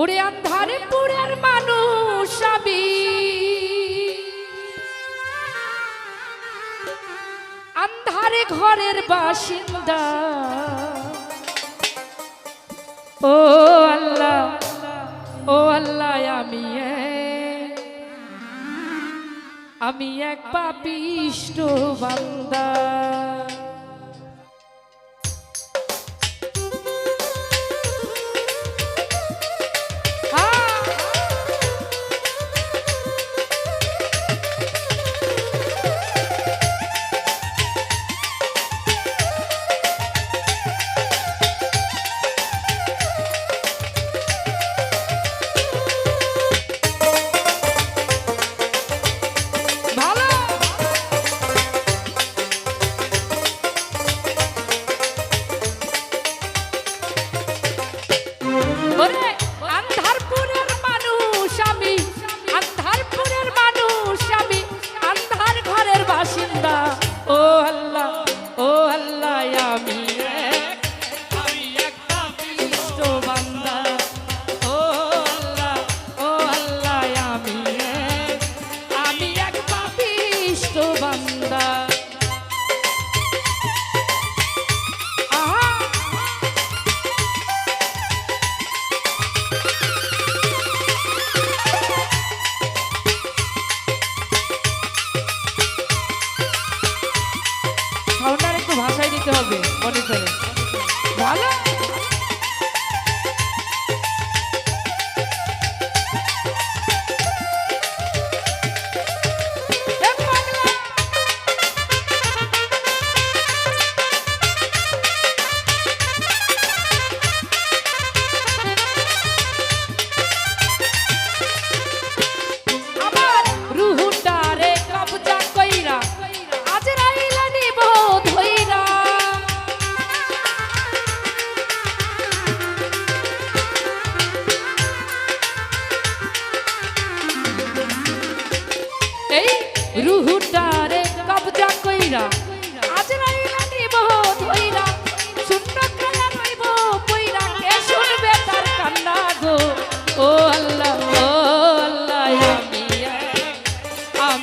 ওরে আন্ধারপুরের মানুষ আবি আন্ধারে ঘরের বাসিন্দা। ও আল্লাহ ও আল্লাহ, আমি আমি এক পাপিষ্ট বান্দা।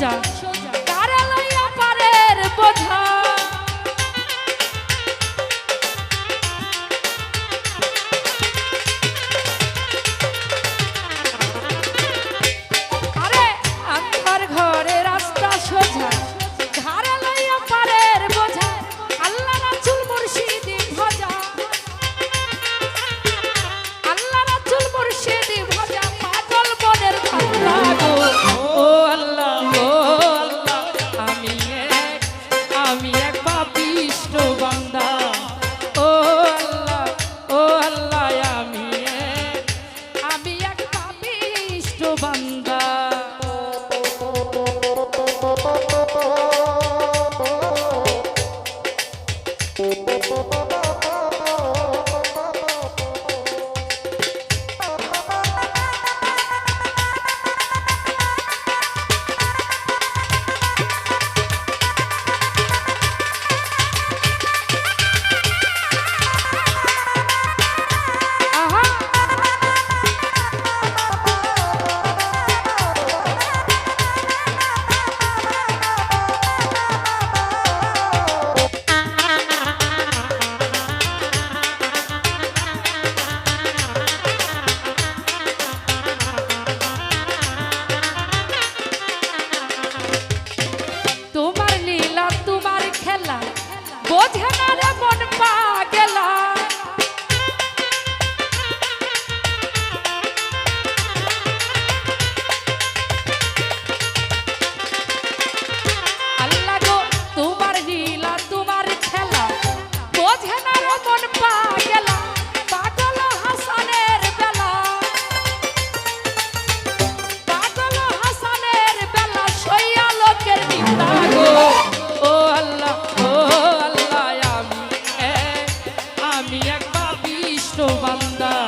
রাজা বান্দা।